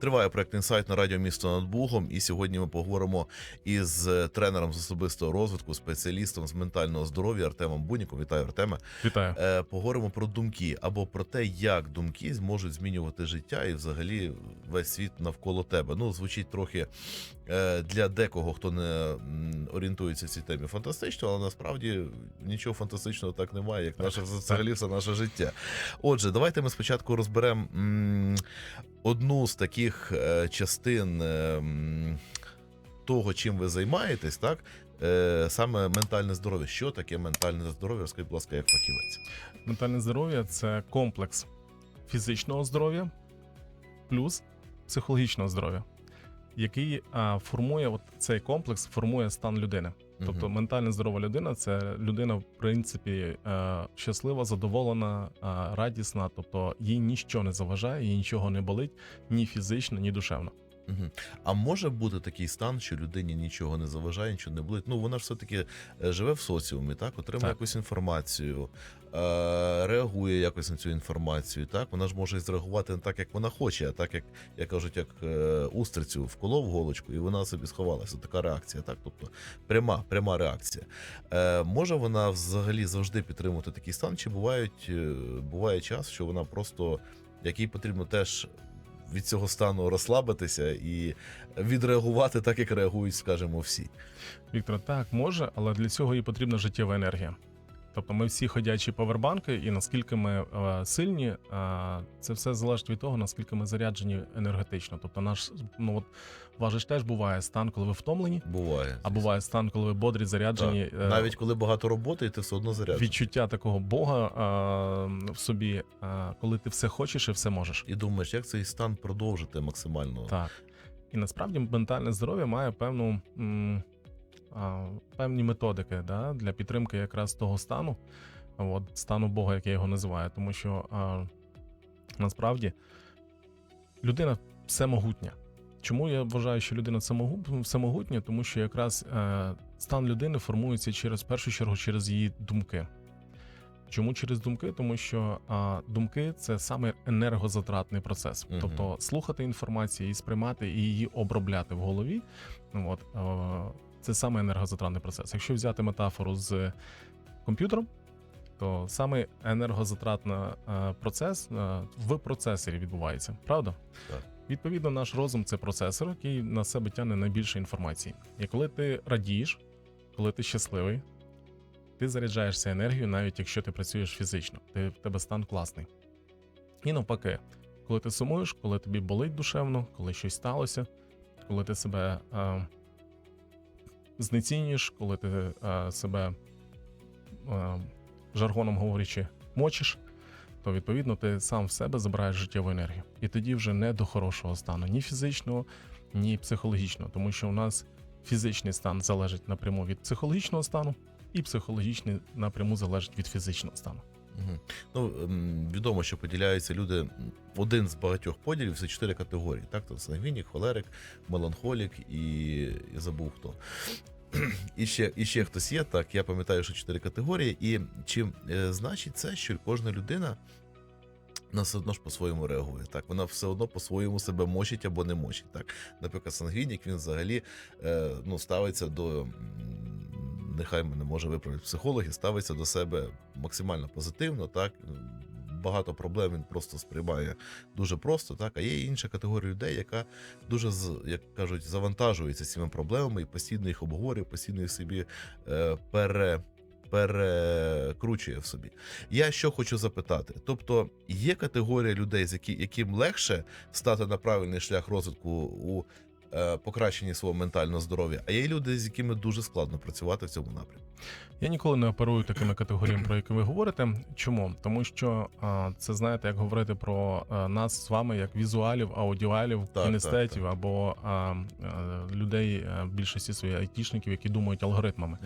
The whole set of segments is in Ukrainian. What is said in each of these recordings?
Триває проект інсайт на радіо місто над Бугом. І сьогодні ми поговоримо із тренером з особистого розвитку, спеціалістом з ментального здоров'я Артемом Буніком. Вітаю, Артеме. Вітаю. Е, Поговоримо про думки або про те, як думки зможуть змінювати життя і взагалі весь світ навколо тебе. Ну, звучить трохи е, для декого, хто не орієнтується в цій темі, фантастично, але насправді нічого фантастичного так немає, як наше взагалі все наше життя. Отже, давайте ми спочатку розберемо одну з таких е, частин. е, Того, чим ви займаєтесь, так е, саме ментальне здоров'я. Що таке ментальне здоров'я? Розкажіть, будь ласка, як фахівець. Ментальне здоров'я це комплекс фізичного здоров'я плюс психологічного здоров'я, який формує от цей комплекс, формує стан людини. Тобто, ментально здорова людина це людина, в принципі, е, щаслива, задоволена, е, радісна. Тобто їй нічого не заважає, їй нічого не болить ні фізично, ні душевно. А може бути такий стан, що людині нічого не заважає, нічого не болить. Ну вона ж все таки живе в соціумі, так отримує Так. якусь інформацію, е, реагує якось на цю інформацію. Так вона ж може зреагувати не так, як вона хоче, а так як як кажуть, як е, устрицю вколов голочку, і вона собі сховалася. Така реакція, так, тобто пряма, пряма реакція. Е, може вона взагалі завжди підтримувати такий стан, чи бувають е, буває час, що вона просто якій потрібно теж від цього стану розслабитися і відреагувати так, як реагують, скажімо, всі. Віктор, так може, але для цього і потрібна життєва енергія. Тобто ми всі ходячі павербанки, і наскільки ми е, сильні, е, це все залежить від того, наскільки ми заряджені енергетично. Тобто, наш ну от важиш теж буває стан, коли ви втомлені, Буває. а буває стан, коли ви бодрі, заряджені. Так. Е, Навіть коли багато роботи, і ти все одно заряджений. відчуття такого Бога е, в собі, е, коли ти все хочеш і все можеш. І думаєш, як цей стан продовжити максимально. Так. І насправді ментальне здоров'я має певну, м, певні методики да, для підтримки якраз того стану, от, стану Бога, як я його називаю. Тому що а, насправді людина всемогутня. Чому я вважаю, що людина всемогу- всемогутня? Тому що якраз е, стан людини формується через в першу чергу через її думки. Чому через думки? Тому що а, думки це саме енергозатратний процес. Мгм. Тобто слухати інформацію і сприймати і її обробляти в голові. От е, це саме енергозатратний процес. Якщо взяти метафору з комп'ютером, то саме енергозатратний е, процес е, в процесорі відбувається, правда? Так. Відповідно, наш розум це процесор, який на себе тягне найбільше інформації. І коли ти радієш, коли ти щасливий, ти заряджаєшся енергією, навіть якщо ти працюєш фізично, ти, в тебе стан класний. І навпаки, коли ти сумуєш, коли тобі болить душевно, коли щось сталося, коли ти себе е, знецінюєш, коли ти е, себе, е, жаргоном говорячи, мочиш, то відповідно ти сам в себе забираєш життєву енергію. І тоді вже не до хорошого стану, ні фізичного, ні психологічного, тому що у нас фізичний стан залежить напряму від психологічного стану, і психологічний напряму залежить від фізичного стану. Ну, відомо, що поділяються люди. Один з багатьох поділів це чотири категорії. Так, то сангвінік, холерик, меланхолік і я забув хто. І ще, і ще хтось є, так, я пам'ятаю, що чотири категорії. І чи е, значить це, що кожна людина вона все одно ж по-своєму реагує. Так, вона все одно по-своєму себе мочить або не мочить. Так, наприклад, сангвінік він взагалі е, ну, ставиться до. Нехай мене може виправити психологи, ставиться до себе максимально позитивно, так багато проблем він просто сприймає дуже просто, так. А є інша категорія людей, яка дуже як кажуть, завантажується цими проблемами і постійно їх обговорює, постійно їх собі е, пере. Перекручує в собі. Я що хочу запитати: тобто є категорія людей, з які, яким легше стати на правильний шлях розвитку у покращенні свого ментального здоров'я, а є люди, з якими дуже складно працювати в цьому напрямку. Я ніколи не оперую такими категоріями, про які ви говорите. Чому? Тому що це знаєте, як говорити про а, нас з вами як візуалів, аудіалів, Так, кінестетів так, або а, а, людей більшості своїх айтішників, які думають алгоритмами.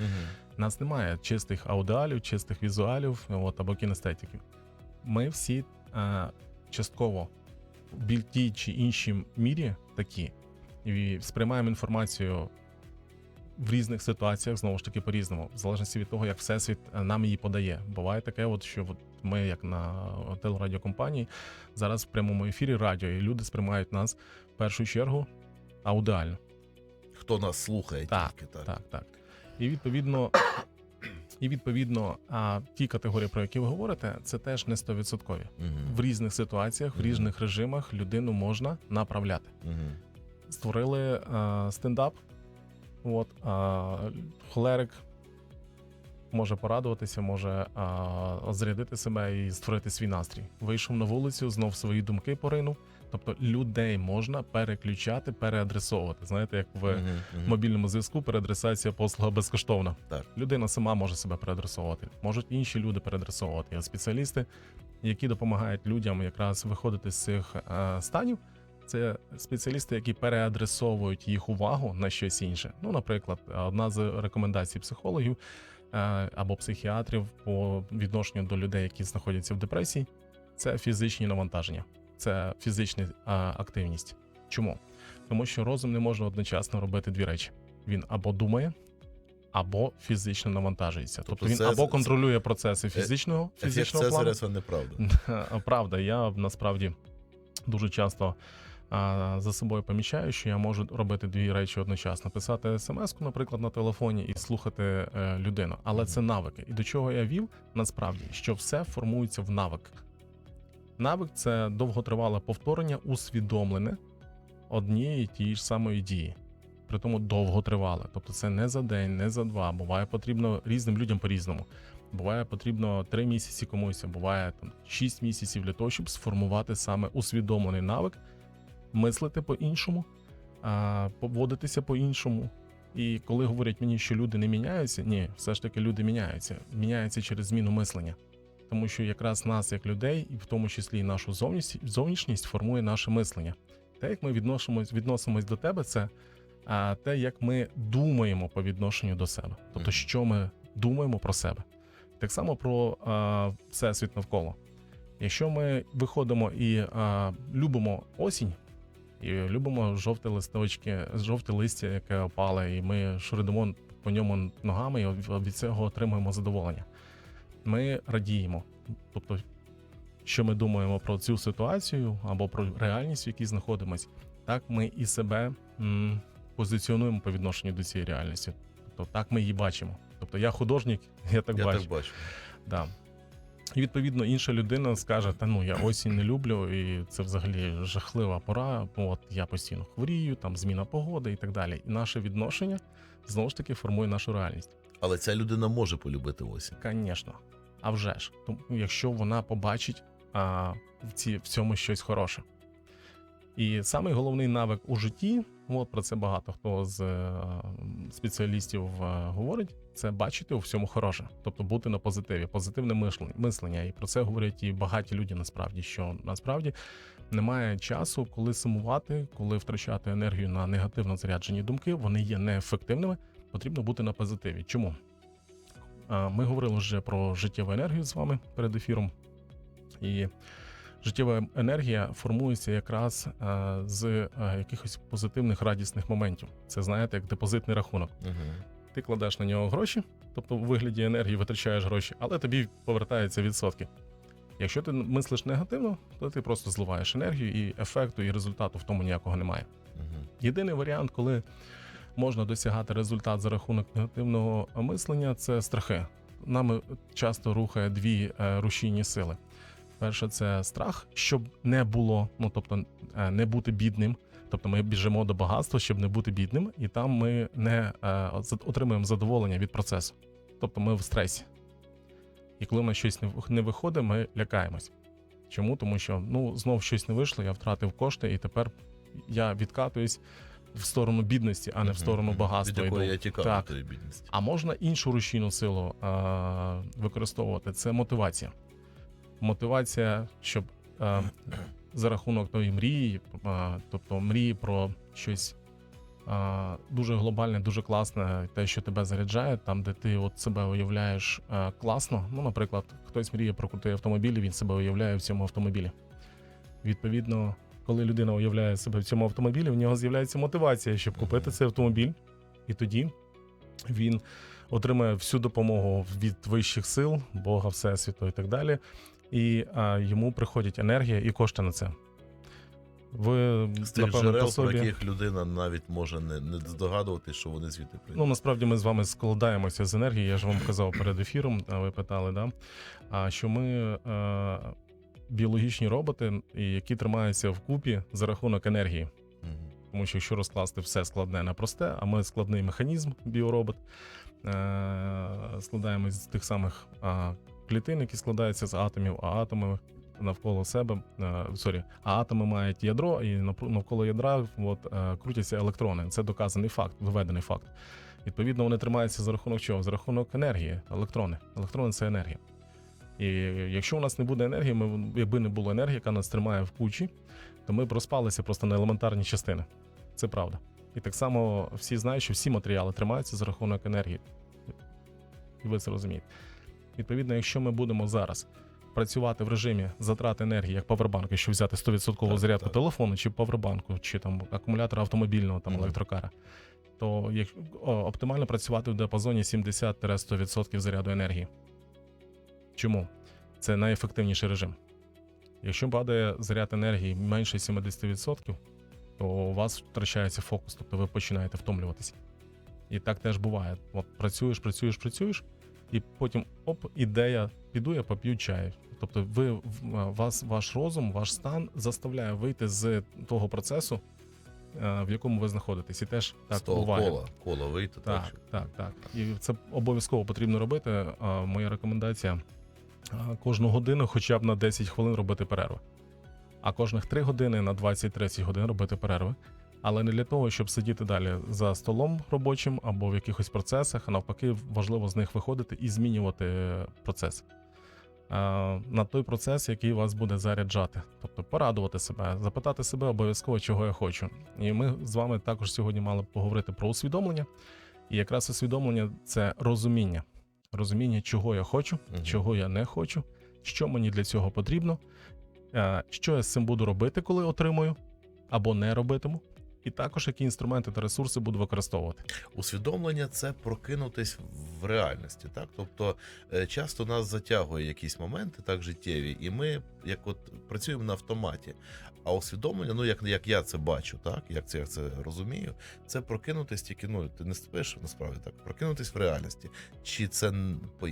Нас немає чистих аудіалів, чистих візуалів от, або кінестетиків. Ми всі а, частково в тій чи іншій мірі такі і сприймаємо інформацію в різних ситуаціях знову ж таки по-різному, в залежності від того, як всесвіт е, нам її подає. Буває таке, от що от ми, як на телерадіокомпанії, зараз в прямому ефірі радіо, і люди сприймають нас в першу чергу аудіально. Хто нас слухає Так, тільки так. Так, так. І відповідно, і відповідно, а ті категорії, про які ви говорите, це теж не 100%. В різних ситуаціях, в різних режимах людину можна направляти. Мгм. Створили е, стендап. От, е, холерик може порадуватися, може е, зарядити себе і створити свій настрій. Вийшов на вулицю, знов свої думки поринув. Тобто людей можна переключати, переадресовувати. Знаєте, як в. Мгм. мобільному зв'язку переадресація послуга безкоштовна. Так. Людина сама може себе переадресовувати, можуть інші люди переадресовувати. Є спеціалісти, які допомагають людям якраз виходити з цих е, станів. Це спеціалісти, які переадресовують їх увагу на щось інше. Ну, наприклад, одна з рекомендацій психологів е, або психіатрів по відношенню до людей, які знаходяться в депресії, це фізичні навантаження, це фізична е, активність. Чому? Тому що розум не може одночасно робити дві речі. Він або думає, або фізично навантажується. Тобто, Тобто він це- або це- контролює процеси фізичного, Ефект фізичного плану. Це неправда. Правда, я насправді дуже часто а, за собою помічаю, що я можу робити дві речі одночасно: писати смс-ку, наприклад, на телефоні і слухати е, людину. Але це навики. І до чого я вів насправді, що все формується в навик. Навик це довготривале повторення, усвідомлене однієї тієї ж самої дії. При тому довготривале. Тобто це не за день, не за два. Буває потрібно різним людям по-різному. Буває потрібно 3 місяці комусь, а буває там 6 місяців для того, щоб сформувати саме усвідомлений навик, мислити по-іншому, поводитися по-іншому. І коли говорять мені, що люди не міняються, ні, все ж таки люди міняються. Міняються через зміну мислення. Тому що якраз нас, як людей, і в тому числі і нашу зовнішність, зовнішність формує наше мислення. Те, як ми відносимось, відносимось до тебе, це а, те, як ми думаємо по відношенню до себе. Тобто, що ми думаємо про себе. Так само про а, всесвіт навколо. Якщо ми виходимо і а, любимо осінь, і любимо жовті листочки, жовте листя, яке опале, і ми шуридимо по ньому ногами, і від- від цього отримуємо задоволення. Ми радіємо. Тобто, що ми думаємо про цю ситуацію або про реальність, в якій знаходимось, так ми і себе м, позиціонуємо по відношенню до цієї реальності. Тобто, так ми її бачимо. Тобто, я художник, я так Я бачу. так бачу. Да. І відповідно інша людина скаже: Та ну я осінь не люблю, і це взагалі жахлива пора. От я постійно хворію, там зміна погоди і так далі. І наше відношення знову ж таки формує нашу реальність. Але ця людина може полюбити осінь. Звісно. А вже ж, тому якщо вона побачить а, в, ці, в цьому щось хороше. І самий головний навик у житті, от про це багато хто з е, спеціалістів е, говорить, це бачити у всьому хороше, тобто бути на позитиві, позитивне мислення. І про це говорять і багаті люди насправді, що насправді немає часу, коли сумувати, коли втрачати енергію на негативно заряджені думки, вони є неефективними. Потрібно бути на позитиві. Чому? Ми говорили вже про життєву енергію з вами перед ефіром. І життєва енергія формується якраз е, з е, якихось позитивних радісних моментів. Це знаєте, як депозитний рахунок. Угу. Ти кладеш на нього гроші, тобто в вигляді енергії витрачаєш гроші, але тобі повертаються відсотки. Якщо ти мислиш негативно, то ти просто зливаєш енергію, і ефекту, і результату в тому ніякого немає. Угу. Єдиний варіант, коли можна досягати результат за рахунок негативного мислення, це страхи. Нами часто рухає дві е, рушійні сили. Перше, це страх, щоб не було, ну тобто е, не бути бідним. Тобто ми біжимо до багатства, щоб не бути бідним, і там ми не е, отримуємо задоволення від процесу. Тобто ми в стресі. І коли нас щось не, виходить, ми лякаємось. Чому? Тому що ну знов щось не вийшло, я втратив кошти, і тепер я відкатуюсь в сторону бідності, а не в сторону багатства. Від якої я тікав Так. від тої бідності. А можна іншу рушійну силу е, використовувати це мотивація. Мотивація, щоб е, за рахунок тої мрії, е, тобто мрії про щось е, дуже глобальне, дуже класне, те, що тебе заряджає, там, де ти от себе уявляєш е, класно. Ну, наприклад, хтось мріє про крутий автомобіль, він себе уявляє в цьому автомобілі. Відповідно, коли людина уявляє себе в цьому автомобілі, в нього з'являється мотивація, щоб купити цей автомобіль, і тоді він отримає всю допомогу від вищих сил, Бога, Всесвіту і так далі. І а, йому приходять енергія і кошти на це. Ви, З тих напевно, джерел, по собі... про яких людина навіть може не, не здогадувати, що вони звідти прийдуть. Ну, насправді ми з вами складаємося з енергії. Я ж вам казав перед ефіром, а ви питали, да? а що ми е, біологічні роботи, які тримаються вкупі за рахунок енергії. Мгм. Тому що якщо розкласти все складне на просте, а ми складний механізм, біоробот, е, складаємо з тих самих а, клітин, які складаються з атомів, а атоми навколо себе, е, сорі, а атоми мають ядро, і навколо ядра от, е, крутяться електрони. Це доказаний факт, виведений факт. Відповідно, вони тримаються за рахунок чого? За рахунок енергії, електрони. Електрони це енергія. І якщо у нас не буде енергії, ми, якби не було енергії, яка нас тримає в кучі, то ми б розпалися просто на елементарні частини. Це правда. І так само всі знають, що всі матеріали тримаються за рахунок енергії. І ви це розумієте. Відповідно, якщо ми будемо зараз працювати в режимі затрат енергії, як павербанк, якщо взяти 100% Так, зарядку так. телефону, чи павербанку, чи там акумулятора автомобільного там Мгм. електрокара, то як, о, оптимально працювати в диапазоні 70-100% заряду енергії. Чому? Це найефективніший режим. Якщо падає заряд енергії менше 70%, то у вас втрачається фокус, тобто ви починаєте втомлюватися. І так теж буває. От працюєш, працюєш, працюєш, і потім оп, ідея, піду я поп'ю чай. Тобто, ви в- вас, ваш розум, ваш стан заставляє вийти з того процесу, е, в якому ви знаходитесь. І теж так з того буває. кола, кола вийти. Так, щоб- так, так. І це обов'язково потрібно робити. Моя рекомендація кожну годину, хоча б на 10 хвилин робити перерви. А кожних 3 години на 20-30 годин робити перерви. Але не для того, щоб сидіти далі за столом робочим або в якихось процесах, а навпаки, важливо з них виходити і змінювати е, процес. На той процес, який вас буде заряджати, тобто порадувати себе, запитати себе обов'язково, чого я хочу. І ми з вами також сьогодні мали б поговорити про усвідомлення. І якраз усвідомлення це розуміння. Розуміння, чого я хочу, Мгм. чого я не хочу, що мені для цього потрібно, е, що я з цим буду робити, коли отримую, або не робитиму. І також які інструменти та ресурси буду використовувати. Усвідомлення це прокинутись в реальності, так тобто е, часто нас затягує якісь моменти, так життєві, і ми як от працюємо на автоматі. А усвідомлення, ну як, як я це бачу, так як це я це розумію, це прокинутись тільки ну ти не спиш насправді так, прокинутись в реальності. Чи це по,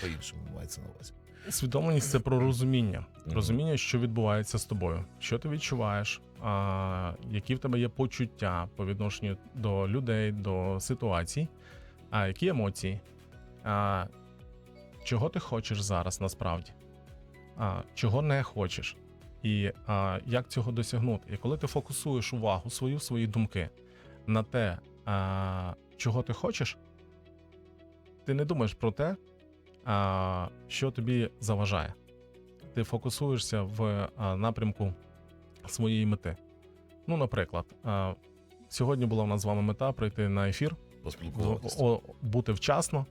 по-іншому мається на увазі? Свідомленість це про розуміння. Розуміння, що відбувається з тобою, що ти відчуваєш, а, які в тебе є почуття по відношенню до людей, до ситуацій, а які емоції, а, чого ти хочеш зараз насправді, а, чого не хочеш, і а, як цього досягнути. І коли ти фокусуєш увагу свою, свої думки на те, а, чого ти хочеш, ти не думаєш про те, а, що тобі заважає. Ти фокусуєшся в напрямку своєї мети. Ну, наприклад, сьогодні була у нас з вами мета прийти на ефір, Поспілкуватися. бути вчасно.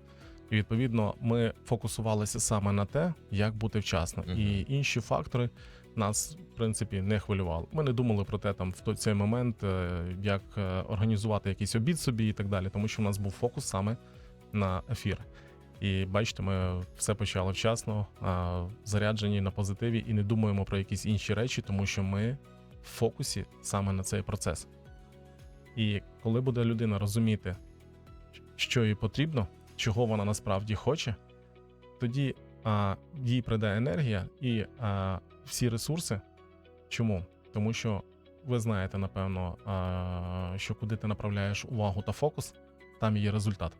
І відповідно ми фокусувалися саме на те, як бути вчасно. Мгм. І інші фактори нас, в принципі, не хвилювали. Ми не думали про те, там в той цей момент, е, як е, організувати якийсь обід собі і так далі, тому що в нас був фокус саме на ефір. І бачите, ми все почали вчасно, заряджені на позитиві і не думаємо про якісь інші речі, тому що ми в фокусі саме на цей процес. І коли буде людина розуміти, що їй потрібно, чого вона насправді хоче, тоді а, їй прийде енергія і а, всі ресурси. Чому? Тому що ви знаєте, напевно, а, що куди ти направляєш увагу та фокус, там є результат.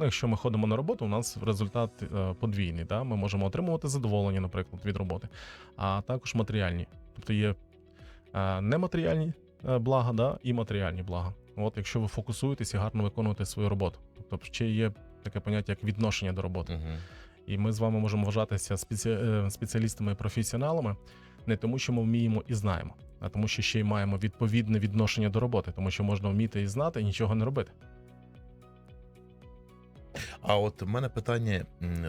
Ну, якщо ми ходимо на роботу, у нас результат е, подвійний. Да? Ми можемо отримувати задоволення, наприклад, від роботи, а також матеріальні. Тобто є е, нематеріальні е, блага, да, і матеріальні блага. От якщо ви фокусуєтесь і гарно виконуєте свою роботу. Тобто ще є таке поняття, як відношення до роботи. Угу. І ми з вами можемо вважатися спеці... спеціалістами і професіоналами не тому, що ми вміємо і знаємо, а тому, що ще й маємо відповідне відношення до роботи, тому що можна вміти і знати і нічого не робити. А от в мене питання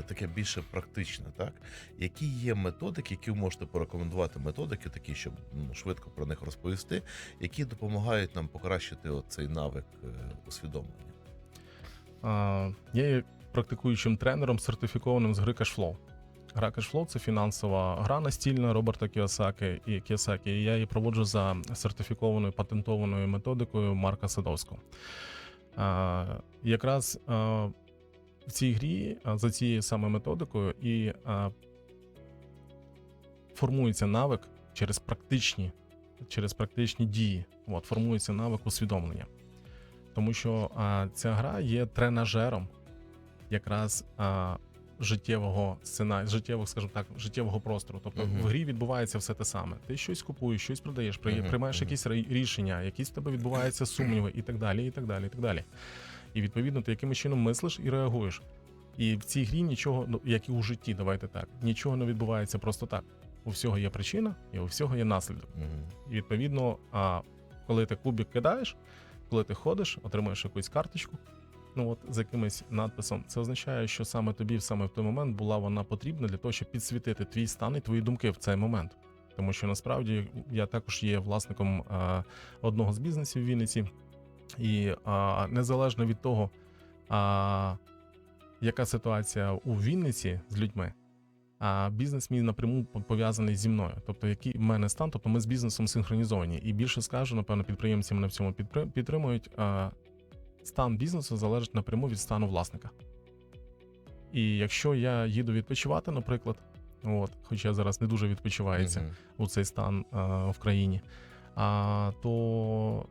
таке більше практичне, так? Які є методики, які ви можете порекомендувати методики, такі, щоб ну, швидко про них розповісти, які допомагають нам покращити цей навик е, усвідомлення? я є практикуючим тренером, сертифікованим з гри Cashflow. Гра Cashflow – це фінансова гра настільна Роберта Кіосаки і Кіосакі. І я її проводжу за сертифікованою патентованою методикою Марка Садовського. Якраз в цій грі за цією саме методикою і а, формується навик через практичні, через практичні дії. От, формується навик усвідомлення. Тому що а, ця гра є тренажером якраз а, життєвого сцена, життєвого, скажімо так, життєвого простору. Тобто Мгм. в грі відбувається все те саме. Ти щось купуєш, щось продаєш, при- Мгм, приймаєш якісь рішення, якісь в тебе відбуваються сумніви і так далі, і так далі, і так далі. І відповідно ти якимось чином мислиш і реагуєш. І в цій грі нічого, ну як і у житті, давайте так, нічого не відбувається просто так. У всього є причина, і у всього є наслідок. І відповідно, а коли ти кубик кидаєш, коли ти ходиш, отримуєш якусь карточку, ну от з якимось надписом, це означає, що саме тобі саме в той момент була вона потрібна для того, щоб підсвітити твій стан і твої думки в цей момент. Тому що насправді я також є власником а, одного з бізнесів в Вінниці, і а, незалежно від того, а, яка ситуація у Вінниці з людьми, а бізнес мій напряму пов'язаний зі мною. Тобто, який в мене стан, тобто ми з бізнесом синхронізовані. І більше скажу, напевно, підприємці мене в цьому підтримують. А, стан бізнесу залежить напряму від стану власника. І якщо я їду відпочивати, наприклад, от, хоча зараз не дуже відпочивається Мгм. у цей стан а, в країні, а, то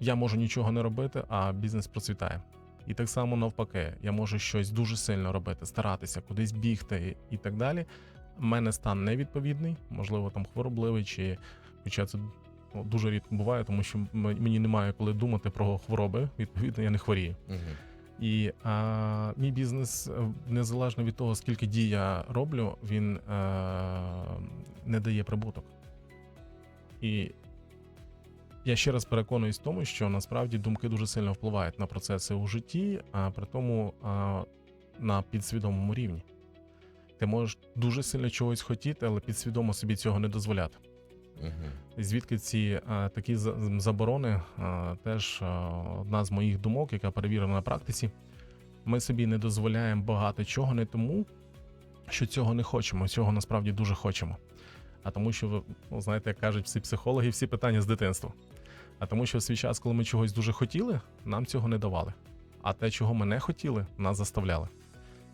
я можу нічого не робити, а бізнес процвітає. І так само навпаки, я можу щось дуже сильно робити, старатися, кудись бігти і так далі. У мене стан невідповідний, можливо, там хворобливий, чи хоча це ну, дуже рідко буває, тому що мені немає коли думати про хвороби. Відповідно, я не хворію. Мгм. І а, мій бізнес, е, незалежно від того, скільки дій я роблю, він е, не дає прибуток. І я ще раз переконуюсь в тому, що насправді думки дуже сильно впливають на процеси у житті, а при тому а, на підсвідомому рівні. Ти можеш дуже сильно чогось хотіти, але підсвідомо собі цього не дозволяти. І звідки ці а, такі заборони, а, теж а, одна з моїх думок, яка перевірена на практиці. Ми собі не дозволяємо багато чого не тому, що цього не хочемо, цього насправді дуже хочемо. А тому, що ви ну, знаєте, як кажуть всі психологи, всі питання з дитинства. А тому, що в свій час, коли ми чогось дуже хотіли, нам цього не давали. А те, чого ми не хотіли, нас заставляли.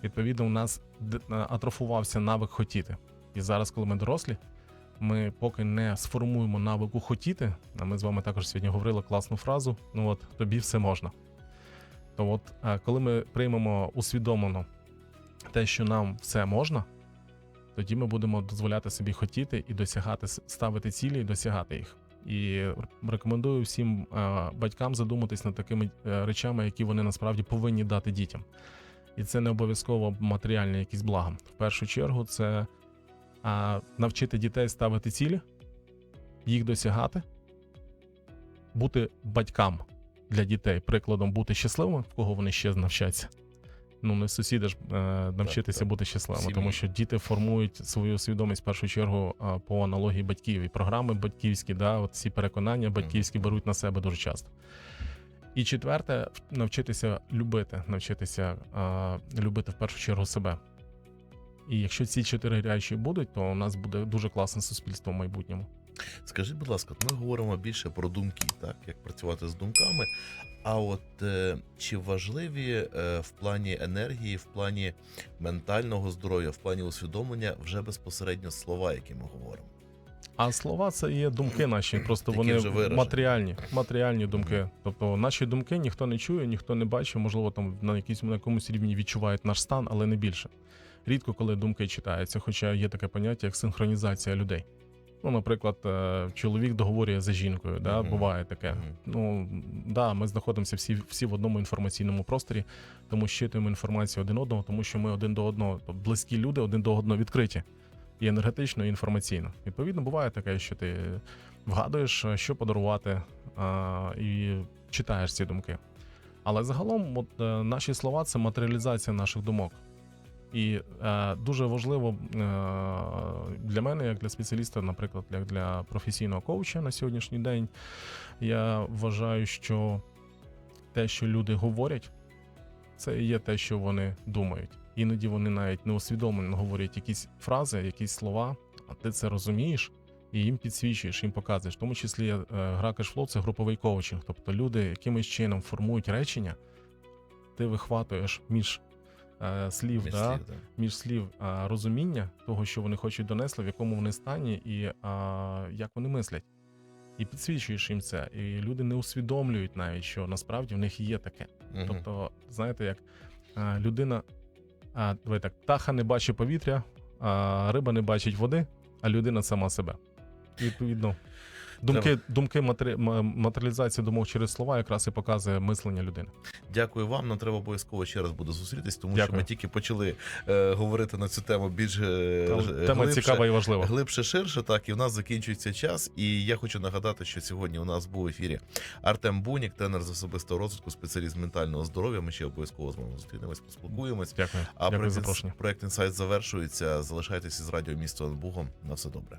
Відповідно, у нас атрофувався навик хотіти. І зараз, коли ми дорослі, ми поки не сформуємо навику хотіти, а ми з вами також сьогодні говорили класну фразу: ну от тобі все можна. То от, е, коли ми приймемо усвідомлено те, що нам все можна, тоді ми будемо дозволяти собі хотіти і досягати, ставити цілі і досягати їх. І рекомендую всім е, батькам задуматись над такими е, речами, які вони насправді повинні дати дітям. І це не обов'язково матеріальні якісь блага. В першу чергу, це навчити дітей ставити цілі, їх досягати, бути батькам для дітей, прикладом бути щасливими, в кого вони ще навчаться. Ну, не сусіди ж е, навчитися так. бути щасливими, Сім'ї. тому що діти формують свою свідомість в першу чергу по аналогії батьків. І програми батьківські, да, от ці переконання батьківські беруть на себе дуже часто. І четверте, навчитися любити, навчитися е, любити в першу чергу себе. І якщо ці чотири речі будуть, то у нас буде дуже класне суспільство в майбутньому. Скажіть, будь ласка, ми говоримо більше про думки, так як працювати з думками. А от е, чи важливі е, в плані енергії, в плані ментального здоров'я, в плані усвідомлення вже безпосередньо слова, які ми говоримо? А слова це є думки наші, просто Які вони матеріальні, матеріальні думки. Тобто наші думки ніхто не чує, ніхто не бачить, можливо, там на якійсь на якомусь рівні відчувають наш стан, але не більше. Рідко коли думки читаються, хоча є таке поняття, як синхронізація людей. Ну, наприклад, е, чоловік договорює за жінкою, да, Мгм. буває таке. Мгм. Ну да, ми знаходимося всі, всі в одному інформаційному просторі, тому щитуємо інформацію один одного, тому що ми один до одного, тобто близькі люди один до одного відкриті і енергетично, і інформаційно. Відповідно, буває таке, що ти вгадуєш, е, що подарувати, а, і читаєш ці думки. Але загалом, от, е, наші слова це матеріалізація наших думок. І е, дуже важливо е, для мене, як для спеціаліста, наприклад, як для професійного коуча на сьогоднішній день, я вважаю, що те, що люди говорять, це є те, що вони думають. Іноді вони навіть неусвідомлено говорять якісь фрази, якісь слова, а ти це розумієш і їм підсвічуєш, їм показуєш. В тому числі е, гра кешфлоу це груповий коучинг. Тобто люди якимось чином формують речення, ти вихватуєш між е, слів, Між да, слів, да. між слів а, розуміння того, що вони хочуть донесли, в якому вони стані, і а, як вони мислять. І підсвічуєш їм це. І люди не усвідомлюють навіть, що насправді в них є таке. Мгм. Тобто, знаєте, як а, людина, а, давай так, птаха не бачить повітря, а риба не бачить води, а людина сама себе. І, відповідно, думки, думки матері, м- матеріалізація думок через слова якраз і показує мислення людини. Дякую вам. Нам треба обов'язково ще раз буде зустрітись, тому що ми тільки почали е, говорити на цю тему більш е, Там Тема глибше. цікава і важлива. Глибше, ширше, так, і в нас закінчується час. І я хочу нагадати, що сьогодні у нас був в ефірі Артем Бунік, тренер з особистого розвитку, спеціаліст ментального здоров'я. Ми ще обов'язково з вами зустрінемось, поспілкуємось. Дякую. А Дякую проект, проект інсайт завершується. Залишайтеся з радіо місто над Бугом. На все добре.